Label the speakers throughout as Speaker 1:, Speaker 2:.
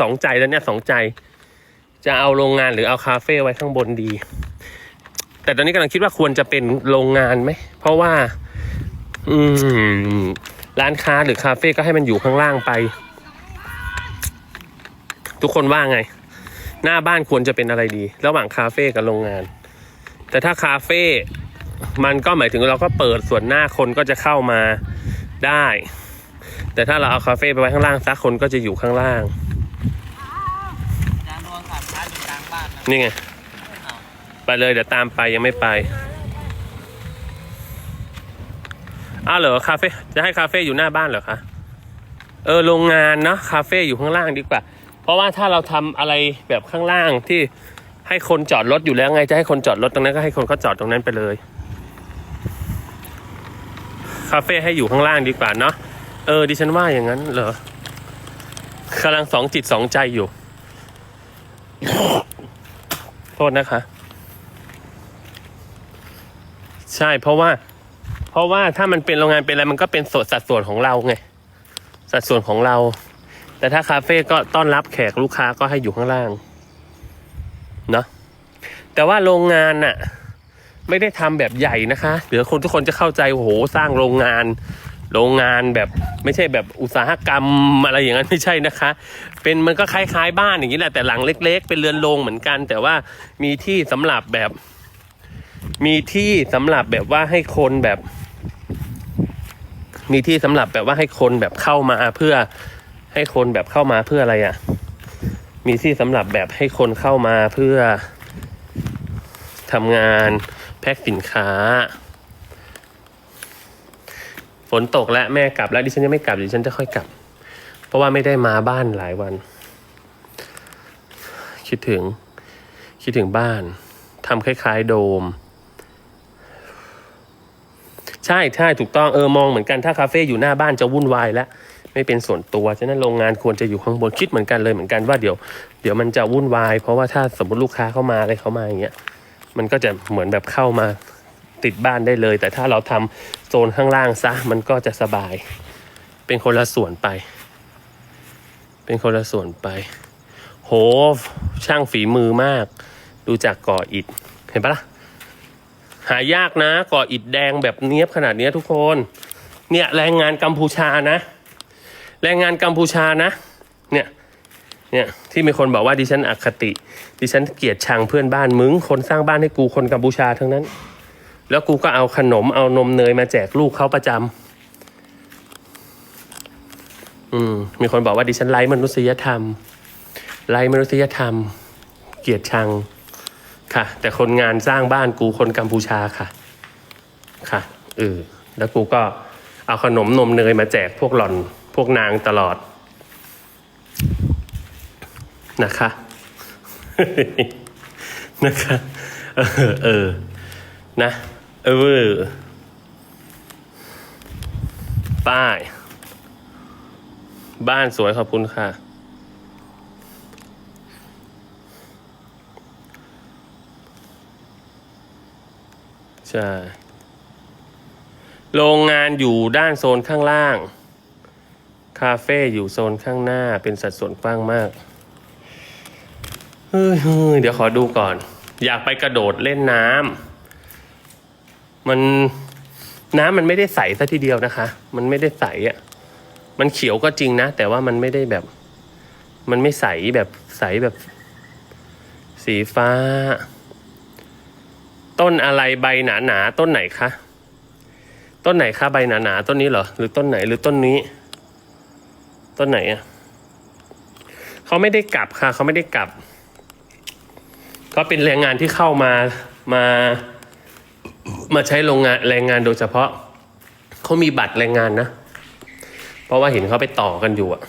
Speaker 1: สองใจแล้วเนี่ยสองใจ จะเอาโรงงานหรือเอาคาเฟ่ไว้ข้างบนดี แต่ตอนนี้กำลังคิดว่าควรจะเป็นโรงงานไหม เพราะว่า อืม ร้านค้าหรือคาเฟ่ก็ให้มันอยู่ข้างล่างไป ทุกคนว่าไง หน้าบ้านควรจะเป็นอะไรดี ระหว่างคาเฟ่กับโรงงาน แต่ถ้าคาเฟ่มันก็หมายถึงเราก็เปิดส่วนหน้าคนก็จะเข้ามาได้ แต่ถ้าเราเอาคาเฟ่ไปไว้ข้างล่างซักคนก็จะอยู่ข้างล่าง
Speaker 2: จานรวงสามชั้นอยู่กลาง บ้านนะ
Speaker 1: นี่ไง ไปเลยเดี๋ยวตามไปยังไม่ไป อ้าวเหรอคาเฟ่จะให้คาเฟ่อยู่หน้าบ้านเหรอคะ เออโรงงานเนาะคาเฟ่อยู่ข้างล่างดีกว่า เพราะว่าถ้าเราทำอะไรแบบข้างล่างที่ให้คนจอดรถอยู่แล้วไงจะให้คนจอดรถตรงนั้นก็ให้คนเขาจอดตรงนั้นไปเลย คาเฟ่ให้อยู่ข้างล่างดีกว่าเนาะเออดิฉันว่าอย่างนั้นเหรอกำลังสองจิตสองใจอยู่ โทษนะคะ ใช่เพราะว่า เพราะว่าถ้ามันเป็นโรงงานเป็นอะไรมันก็เป็นส่วนสัดส่วนของเราไงสัดส่วนของเรา แต่ถ้าคาเฟ่ก็ต้อนรับแขกลูกค้าก็ให้อยู่ข้างล่างเนาะแต่ว่าโรงงานน่ะ ไม่ได้ทำแบบใหญ่นะคะ เดี๋ยวคนทุกคนจะเข้าใจโอ้โหสร้างโรงงาน โรงงานแบบไม่ใช่แบบอุตสาหกรรมอะไรอย่างนั้นไม่ใช่นะคะ เป็นมันก็คล้ายๆบ้านอย่างนี้แหละแต่หลังเล็ก ๆ เป็นเรือนโรงเหมือนกัน แต่ว่ามีที่สำหรับแบบ มีที่สำหรับแบบว่าให้คนแบบ มีที่สำหรับแบบว่าให้คนแบบเข้ามาเพื่อให้คนแบบเข้ามาเพื่ออะไรอะ่ะ มีที่สำหรับแบบให้คนเข้ามาเพื่อทำงานแพ็คสินค้า ฝนตกแล้วแม่กลับแล้วดิฉันยังไม่กลับดิฉันจะค่อยกลับ เพราะว่าไม่ได้มาบ้านหลายวัน คิดถึง คิดถึงบ้านทำคล้ายๆ โดม ใช่ใช่ถูกต้องเออมองเหมือนกันถ้าคาเฟ่อยู่หน้าบ้านจะวุ่นวายแล้วไม่เป็นส่วนตัวฉะนั้นโรงงานควรจะอยู่ข้างบนคิดเหมือนกันเลยเหมือนกันว่าเดี๋ยวเดี๋ยวมันจะวุ่นวาย เพราะว่าถ้าสมมติลูกค้าเข้ามาอะไรเข้ามาอย่างเงี้ยมันก็จะเหมือนแบบเข้ามา ติดบ้านได้เลย แต่ถ้าเราทำโซนข้างล่างซะมันก็จะสบาย เป็นคนละส่วนไป เป็นคนละส่วนไป โหช่างฝีมือมาก ดูจากก่ออิฐเห็นปะล่ะหายากนะก่ออิฐแดงแบบเนี้ยบขนาดเนี้ยทุกคน เนี่ยแรงงานกัมพูชานะ แรงงานกัมพูชานะ เนี่ยเนี่ยที่มีคนบอกว่าดิฉันอคติ ดิฉันเกลียดชังเพื่อนบ้านมึง คนสร้างบ้านให้กูคนกัมพูชาทั้งนั้น แล้วกูก็เอาขนมเอานมเนยมาแจกลูกเขาประจำอืม มีคนบอกว่าดิฉันไร้มนุษยธรรม ไร้มนุษยธรรม เกียดชัง ค่ะ แต่คนงานสร้างบ้านกูคนกัมพูชาค่ะ ค่ะเออแล้วกูก็เอาขนมนมเนยมาแจกพวกหล่อนพวกนางตลอด นะคะ นะคะ เออเออนะ เออป้าย บ้านสวยขอบคุณค่ะ ใช่ โรงงานอยู่ด้านโซนข้างล่าง คาเฟ่อยู่โซนข้างหน้าเป็นสัดส่วนกว้างมาก เฮ้ยเฮ้ยเดี๋ยวขอดูก่อน อยากไปกระโดดเล่นน้ำ มันน้ำมันไม่ได้ใสซะทีเดียวนะคะ มันไม่ได้ใสอะ่ะ มันเขียวก็จริงนะ แต่ว่ามันไม่ได้แบบ มันไม่ใสแบบใสแบบ สีฟ้า ต้นอะไรใบหนาหนาต้นไหนคะ ต้นไหนคะใบหนาหนาต้นนี้เหรอ หรือต้นไหนหรือต้นนี้ ต้นไหนอะเขาไม่ได้กลับค่ะ เขาไม่ได้กลับเขาเป็นแรงงานที่เข้ามามา มาใช้โรงงานแรงงานโดยเฉพาะเขามีบัตรแรงงานนะ เพราะว่าเห็นเขาไปต่อกันอยู่อะ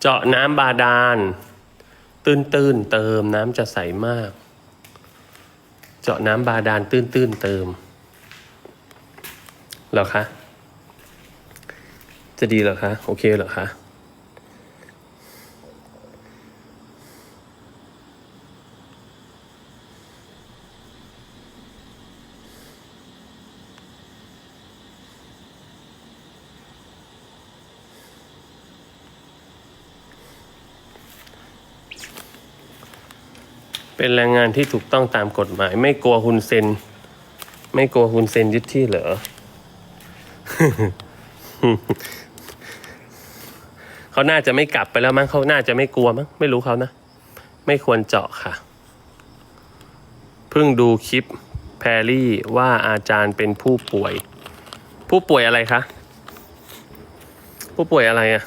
Speaker 1: เจาะน้ำบาดาล ตื้นๆเติมน้ำจะใสมาก เจาะน้ำบาดาลตื้นๆเติมเหรอคะ จะดีเหรอคะ โอเคเหรอคะ เป็นแรงงานที่ถูกต้องตามกฎหมาย ไม่กลัวฮุนเซน ไม่กลัวฮุนเซนยึดที่เหรอ เขาน่าจะไม่กลับไปแล้วมั้งเขาน่าจะไม่กลัวมั้งไม่รู้เขานะ ไม่ควรเจาะค่ะ เพิ่งดูคลิปแพรรี่ว่าอาจารย์เป็นผู้ป่วย ผู้ป่วยอะไรคะ ผู้ป่วยอะไรอะ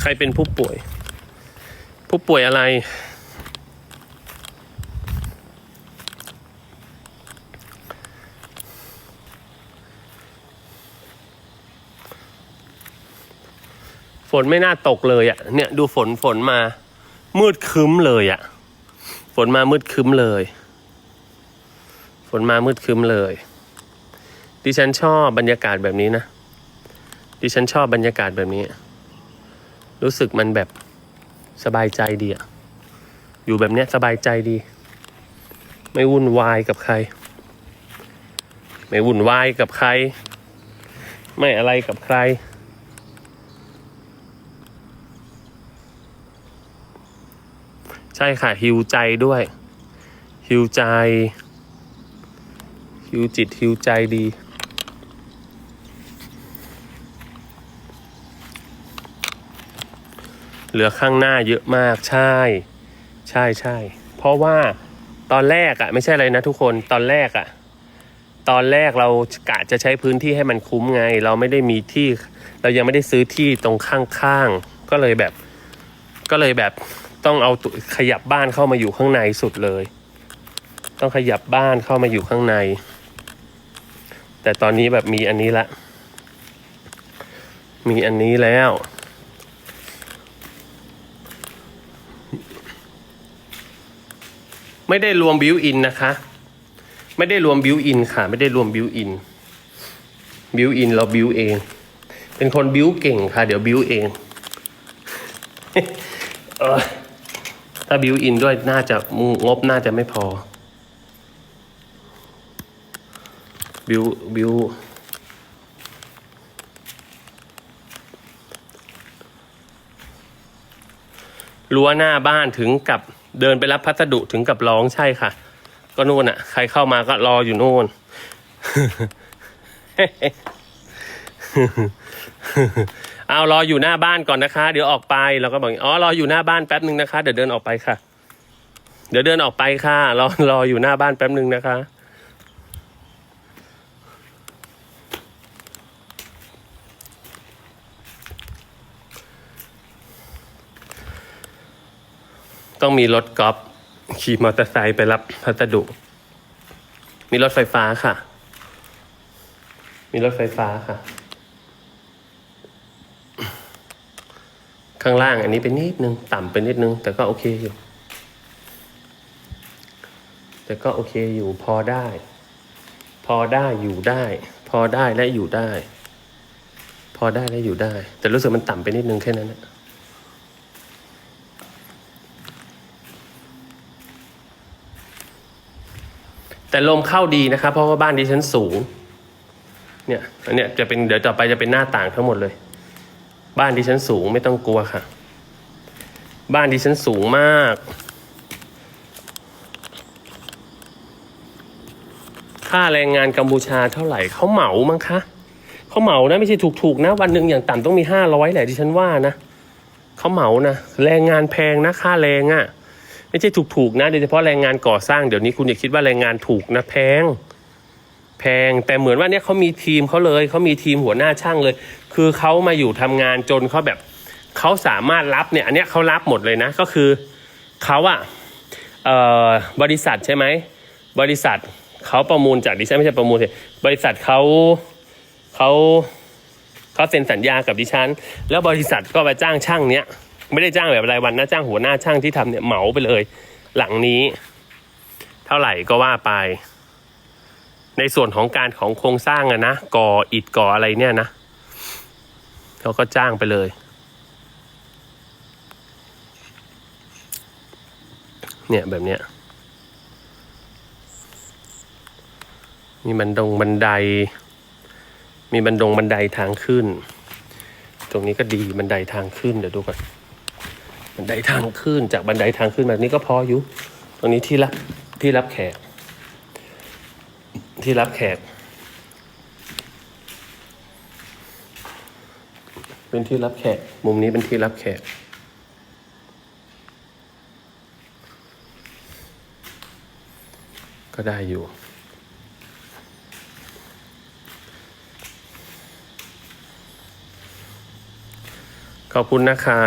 Speaker 1: ใครเป็นผู้ป่วย ผู้ป่วยอะไร ฝนไม่น่าตกเลยอะ่ะ เนี่ยดูฝนฝนมา มืดคึ้มเลยอะ่ะ ฝนมามืดคึ้มเลย ฝนมามืดคึ้มเลย ดิฉันชอบบรรยากาศแบบนี้นะ ดิฉันชอบบรรยากาศแบบนี้ รู้สึกมันแบบสบายใจดีอะ อยู่แบบเนี้ยสบายใจดี ไม่วุ่นวายกับใคร ไม่วุ่นวายกับใคร ไม่อะไรกับใคร ใช่ค่ะฮิวใจด้วยฮิวใจฮิวจิตฮิวใจดี เหลือข้างหน้าเยอะมากใช่ ใช่ใช่เพราะว่าตอนแรกอะไม่ใช่อะไรนะทุกคนตอนแรกอะตอนแรกเรากะจะใช้พื้นที่ให้มันคุ้มไง เราไม่ได้มีที่ เรายังไม่ได้ซื้อที่ตรงข้างๆก็เลยแบบ ก็เลยแบบ ต้องเอาขยับบ้านเข้ามาอยู่ข้างในสุดเลย ต้องขยับบ้านเข้ามาอยู่ข้างใน แต่ตอนนี้แบบมีอันนี้ละ มีอันนี้แล้ว ไม่ได้รวมบิวอินนะคะ ไม่ได้รวมบิวอินค่ะ ไม่ได้รวมบิวอินบิวอินเราบิวเอง เป็นคนบิวเก่งค่ะ เดี๋ยวบิวเองเออ ถ้าบิวอินด้วยน่าจะงบน่าจะไม่พอบิวบิวรั้วหน้าบ้านถึงกับเดินไปรับพัสดุถึงกับร้องใช่ค่ะ ก็นู่นอะ ใครเข้ามาก็รออยู่นู่น เอารออยู่หน้าบ้านก่อนนะคะ เดี๋ยวออกไปเราก็บอกอ๋อรออยู่หน้าบ้านแป๊บหนึ่งนะคะ เดี๋ยวเดินออกไปค่ะ เดี๋ยวเดินออกไปค่ะรอรออยู่หน้าบ้านแป๊บหนึ่งนะคะต้องมีรถกอล์ฟขี่มอเตอร์ไซค์ไปรับพัสดุ มีรถไฟฟ้าค่ะ มีรถไฟฟ้าค่ะ ข้างล่างอันนี้เป็นนิดนึง ต่ำไปนิดนึง แต่ก็โอเคอยู่ แต่ก็โอเคอยู่พอได้ พอได้อยู่ได้ พอได้และอยู่ได้ พอได้และอยู่ได้ แต่รู้สึกมันต่ำไปนิดนึงแค่นั้นนะแต่ลมเข้าดีนะครับ เพราะว่าบ้านดิฉันสูง เนี่ยอันเนี้ยจะเป็นเดี๋ยวต่อไปจะเป็นหน้าต่างทั้งหมดเลย บ้านดิฉันสูงไม่ต้องกลัวค่ะ บ้านดิฉันสูงมาก ค่าแรงงานกัมพูชาเท่าไหร่เขาเหมามั้งคะเขาเหมานะไม่ใช่ถูกๆนะ วันหนึ่งอย่างต่ำต้องมีห้าร้อยแหละดิฉันว่านะเขาเหมานะแรงงานแพงนะค่าแรงอะ่ะ ไม่ใช่ถูกๆนะโดยเฉพาะแรงงานก่อสร้างเดี๋ยวนี้คุณอย่าคิดว่าแรงงานถูกนะแพง แพงแต่เหมือนว่าเนี่ยเขามีทีมเขาเลยเขามีทีมหัวหน้าช่างเลย คือเขามาอยู่ทำงานจนเขาแบบเขาสามารถรับเนี่ยอันเนี้ยเขารับหมดเลยนะก็คือเขาอะออบริษัทใช่ไหมบริษัทเขาประมูลจากดิฉันไม่ใช่ประมูลสิบริษัทเขาเขาเขาเซ็นสัญญากับดิฉัน แล้วบริษัทก็ไปจ้างช่างเนี้ยไม่ได้จ้างแบบรายวันนะจ้างหัวหน้าช่างที่ทำเนี่ยเหมาไปเลย หลังนี้ เท่าไหร่ก็ว่าไป ในส่วนของการของโครงสร้างอะนะก่ออิฐก่ออะไรเนี่ยนะเขาก็จ้างไปเลย เนี่ยแบบเนี้ยมีบันดงบันได มีบันดงบันไดทางขึ้น ตรงนี้ก็ดีบันไดทางขึ้นเดี๋ยวดูก่อนบันไดทางขึ้นจากบันไดทางขึ้นแบบนี้ก็พออยู่ ตรงนี้ที่รับที่รับแขก ที่รับแขก เป็นที่รับแขก มุมนี้เป็นที่รับแขก ก็ได้อยู่ขอบคุณนะคะ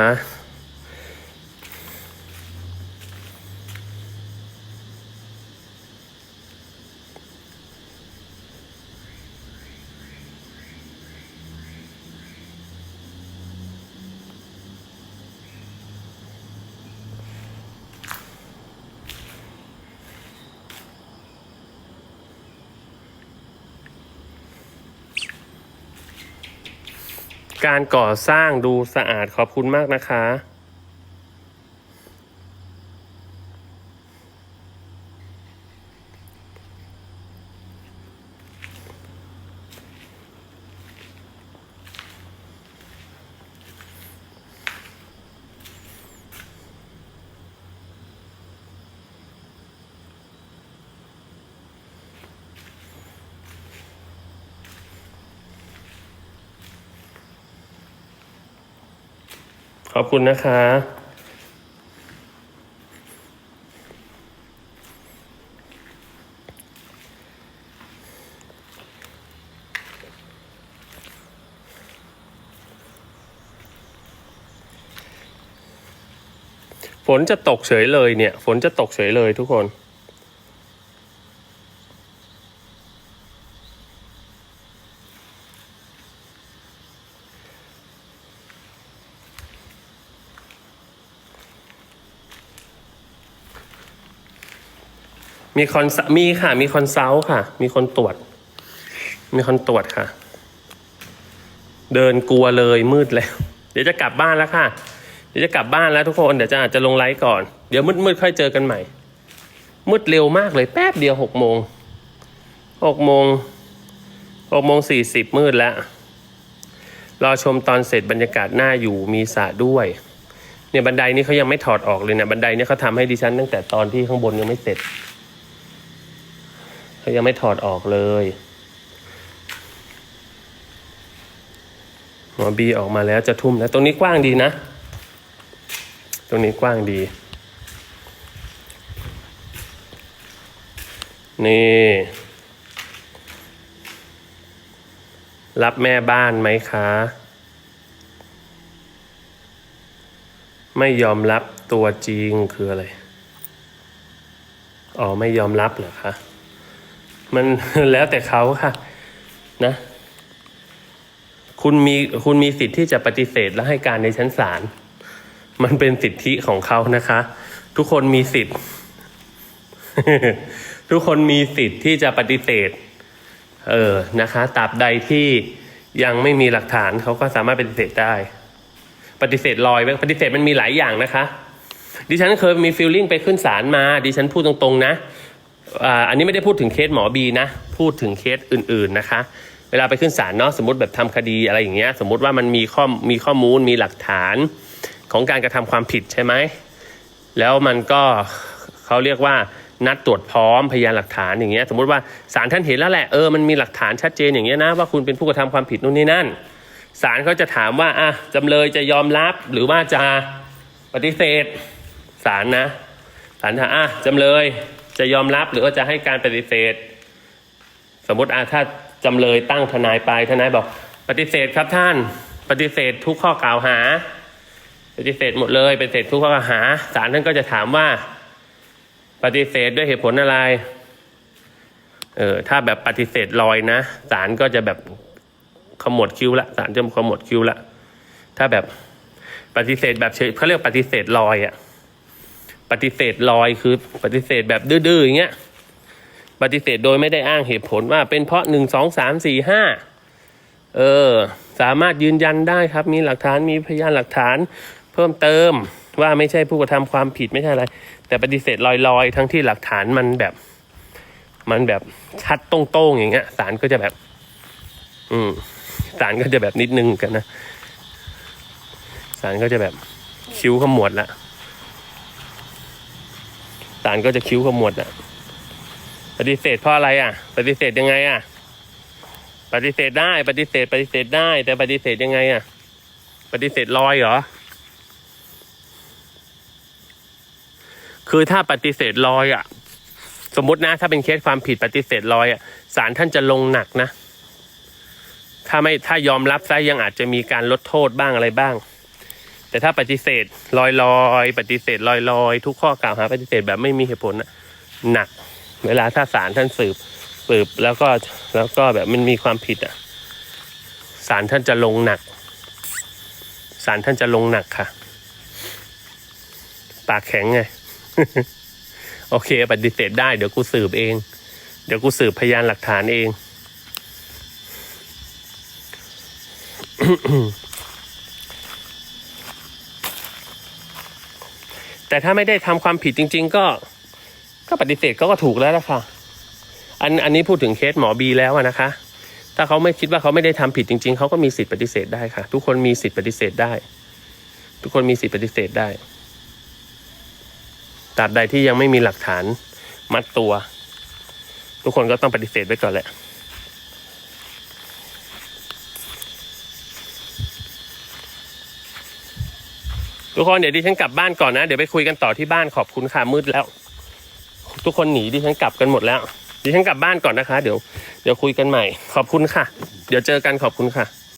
Speaker 1: การก่อสร้างดูสะอาดขอบคุณมากนะคะ ขอบคุณนะคะ ฝนจะตกเฉยเลยเนี่ย ฝนจะตกเฉยเลยทุกคน มีคอนมีค่ะ มีคอนซัลท์ค่ะ มีคนตรวจ มีคนตรวจค่ะ เดินกลัวเลยมืดแล้ว เดี๋ยวจะกลับบ้านแล้วค่ะ เดี๋ยวจะกลับบ้านแล้วทุกคนเดี๋ยวจะอาจจะลงไลฟ์ก่อน เดี๋ยวมืดมืดๆค่อยเจอกันใหม่ มืดเร็วมากเลยแป๊บเดียวหกโมงหกโมงหกโมงสี่สิบมืดแล้วรอชมตอนเสร็จบรรยากาศหน้าอยู่มีสระด้วยเนี่ยบันไดนี้เขายังไม่ถอดออกเลยเนี่ยบันไดนี่เขาทำให้ดิฉันตั้งแต่ตอนที่ข้างบนยังไม่เสร็จ เขายังไม่ถอดออกเลยหมอบีออกมาแล้วจะทุ่มแล้วตรงนี้กว้างดีนะ ตรงนี้กว้างดี นี่ รับแม่บ้านไหมคะ ไม่ยอมรับตัวจริงคืออะไร อ๋อ ไม่ยอมรับเหรอคะ มันแล้วแต่เขาค่ะนะ คุณมีคุณมีสิทธิ์ที่จะปฏิเสธและให้การในชั้นศาลมันเป็นสิทธิของเขานะคะ ทุกคนมีสิทธิ์ ทุกคนมีสิทธิ์ที่จะปฏิเสธ เออนะคะตราบใดที่ยังไม่มีหลักฐานเขาก็สามารถปฏิเสธได้ ปฏิเสธลอยปฏิเสธมันมีหลายอย่างนะคะ ดิฉันเคยมีฟีลลิ่งไปขึ้นศาลมา ดิฉันพูดตรงๆนะ อันนี้ไม่ได้พูดถึงเคสหมอบีนะ พูดถึงเคสอื่นๆนะคะ เวลาไปขึ้นศาลเนาะสมมติแบบทำคดีอะไรอย่างเงี้ยสมมติว่ามันมีข้อมีข้อมูลมีหลักฐานของการกระทำความผิดใช่ไหมแล้วมันก็เขาเรียกว่านัดตรวจพร้อมพยานหลักฐานอย่างเงี้ยสมมติว่าศาลท่านเห็นแล้วแหละเออมันมีหลักฐานชัดเจนอย่างเงี้ยนะว่าคุณเป็นผู้กระทำความผิดนู่นนี่นั่นศาลเขาจะถามว่าอะจำเลยจะยอมรับหรือว่าจะปฏิเสธศาลนะศาลถามอะจำเลย จะยอมรับหรือว่าจะให้การปฏิเสธ สมมติอะถ้าจำเลยตั้งทนายไปทนายบอก ปฏิเสธครับท่าน ปฏิเสธทุกข้อกล่าวหา ปฏิเสธหมดเลยปฏิเสธทุกข้อกล่าวหาศาลท่านก็จะถามว่า ปฏิเสธด้วยเหตุผลอะไรเออถ้าแบบปฏิเสธลอยนะศาลก็จะแบบขมวดคิ้วละศาลจะขมวดคิ้วละถ้าแบบปฏิเสธแบบเฉยเขาเรียกปฏิเสธลอยอะ ปฏิเสธลอยคือปฏิเสธแบบดื้อๆอย่างเงี้ยปฏิเสธโดยไม่ได้อ้างเหตุผลว่าเป็นเพราะหนึ่งสองสามสี่ห้าเออสามารถยืนยันได้ครับ มีหลักฐานมีพยานหลักฐานเพิ่มเติมว่าไม่ใช่ผู้กระทำความผิดไม่ใช่อะไร แต่ปฏิเสธลอยๆ ทั้งที่หลักฐานมันแบบ มันแบบชัดตรงๆอย่างเงี้ยศาลก็จะแบบ อืมศาลก็จะแบบนิดนึงกันนะศาลก็จะแบบคิ้วขมวดละ ศาลก็จะคิ้วขมวดละปฏิเสธเพราะอะไรอะ ปฏิเสธยังไงอะ ปฏิเสธได้ ปฏิเสธ ปฏิเสธได้ แต่ปฏิเสธยังไงอะ ปฏิเสธลอยเหรอ คือถ้าปฏิเสธลอยอะ สมมตินะ ถ้าเป็นเคสความผิดปฏิเสธลอยอะศาลท่านจะลงหนักนะ ถ้าไม่ถ้ายอมรับซะยังอาจจะมีการลดโทษบ้างอะไรบ้าง แต่ถ้าปฏิเสธลอยลอยปฏิเสธลอยลอยทุกข้อกล่าวหาปฏิเสธแบบไม่มีเหตุผลน่ะหนัก เวลาถ้าศาลท่านสืบสืบแล้วก็แล้วก็แบบมันมีความผิดอะศาลท่านจะลงหนักศาลท่านจะลงหนักค่ะ ปากแข็งไง โอเค ปฏิเสธได้ เดี๋ยวกูสืบเอง เดี๋ยวกูสืบพยานหลักฐานเอง แต่ถ้าไม่ได้ทำความผิดจริง ๆ ก็ก็ปฏิเสธก็ก็ถูกแล้วละค่ะอันอันนี้พูดถึงเคสหมอบีแล้วอะนะคะ ถ้าเขาไม่คิดว่าเขาไม่ได้ทำผิดจริง ๆเขาก็มีสิทธิ์ปฏิเสธได้ค่ะ ทุกคนมีสิทธิ์ปฏิเสธได้ ทุกคนมีสิทธิ์ปฏิเสธได้ตราบใดที่ยังไม่มีหลักฐานมัดตัว ทุกคนก็ต้องปฏิเสธไว้ก่อนแหละ ทุกคนเดี๋ยวดิฉันกลับบ้านก่อนนะ เดี๋ยวไปคุยกันต่อที่บ้านขอบคุณค่ะมืดแล้ว ทุกคนหนีดิฉันกลับกันหมดแล้วดิฉันกลับบ้านก่อนนะคะ เดี๋ยวเดี๋ยวคุยกันใหม่ ขอบคุณค่ะ เดี๋ยวเจอกันขอบคุณค่ะ